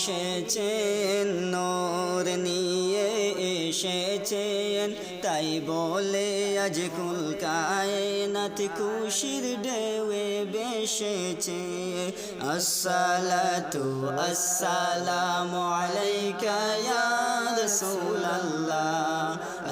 এসেছেন, নর নিয়ে এসেছেন। তাই বলে আজ কুলকায় নাত খুশির ডেউয়ে বেসেছে। আসসালাতু আসসালামু আলাইকা ইয়া রাসূল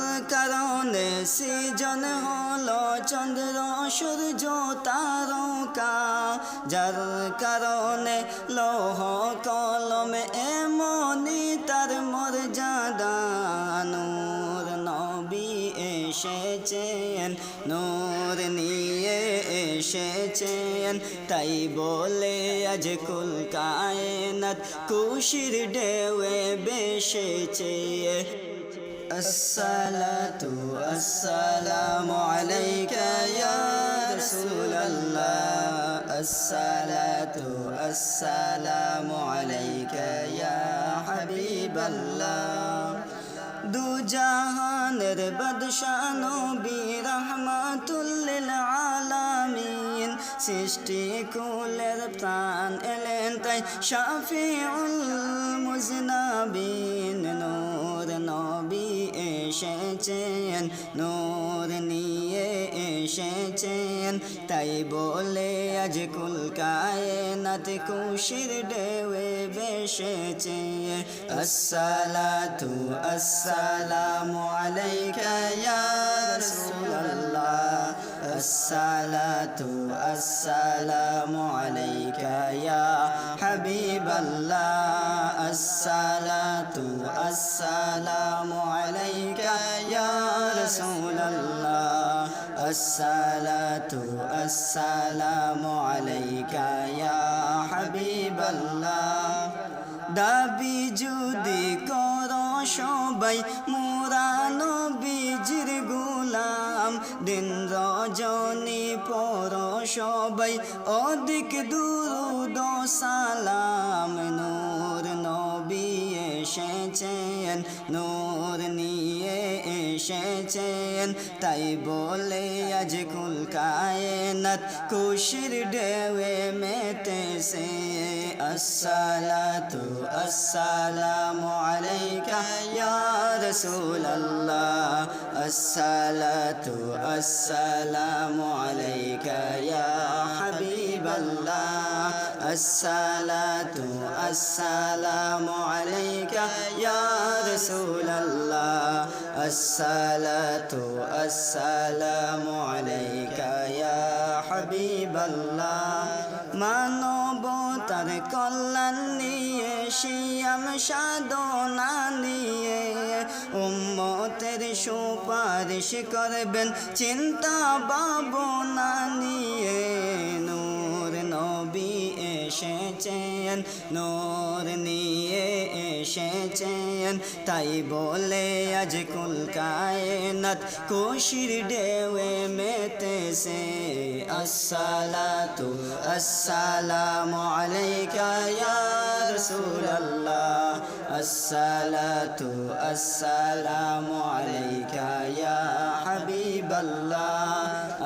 কারণে সৃজন হলো চন্দ্র, সূর্য, তারকা। যার কারণে লৌহ কলমে এমনি তার মর্যাদা। নূর নবী এসেছেন, নূর নিয়ে এসেছেন। তাই বলে আজ কুল কায়নাত খুশির ঢেউয়ে বেসেছে। الصلاة السلام عليك يا رسول الله الصلاة السلام عليك يا حبيب الله দু জাহানের বাদশাহ নবী রহমাতুল্লিল আলামিন সৃষ্টি কুলের প্রাণ এলেন তাই শাফিউল মুজনাবিন নূর নবী এসেছেন নূর নিয়ে এসেছেন তাই বলে আজ কুল কায়নাত খুশির ঢেউয়ে বেসেছে আসসালাতু আসসালামু আলাইকা ইয়া রাসূলুল্লাহ আসসালাতু আসসালামু আলাইকা ইয়া হাবিবাল্লাহ আসসালাতু আসসালামু রাসূলুল্লাহ আসসালাতু আসসালামু আলাইকা ইয়া হাবিবাল্লাহ দাবি যদি কর সবাই মুরানো বীজির গুলাম দিন রজনী পর সবাই অধিক দুরুদ সালাম নূর নবী এসেছেন নূর নিয়ে এসেছেন, তাই বলে আজ কুল কায়নাত খুশির ঢেউয়ে মেতেছে আসসালাতু আসসালামু আলাইকা ইয়া রাসূলুল্লাহ। আসসালাতু আসসালামু আলাইকা ইয়া হাবিবাল্লাহ। আসসালাতু আসসালামু আলাইকা ইয়া রাসূলুল্লাহ আসসালাতু আসসালামু আলাইকা ইয়া হাবিবাল্লাহ মানবতার কল্যাণ নিয়ে শিয়াম সাধনা নিয়ে উম্মতের সুপারিশ করবেন চিন্তা ভাবনা নিয়ে এসেছেন, নূর নিয়ে এসেছেন। তাই বলে আজ কুল কায়নাত, খুশির ঢেউয়ে মেতেছে। আসসালাতু আসসালামু আলাইকা ইয়া রাসূলুল্লাহ। আসসালাতু আসসালামু আলাইকা ইয়া হাবিবাল্লাহ।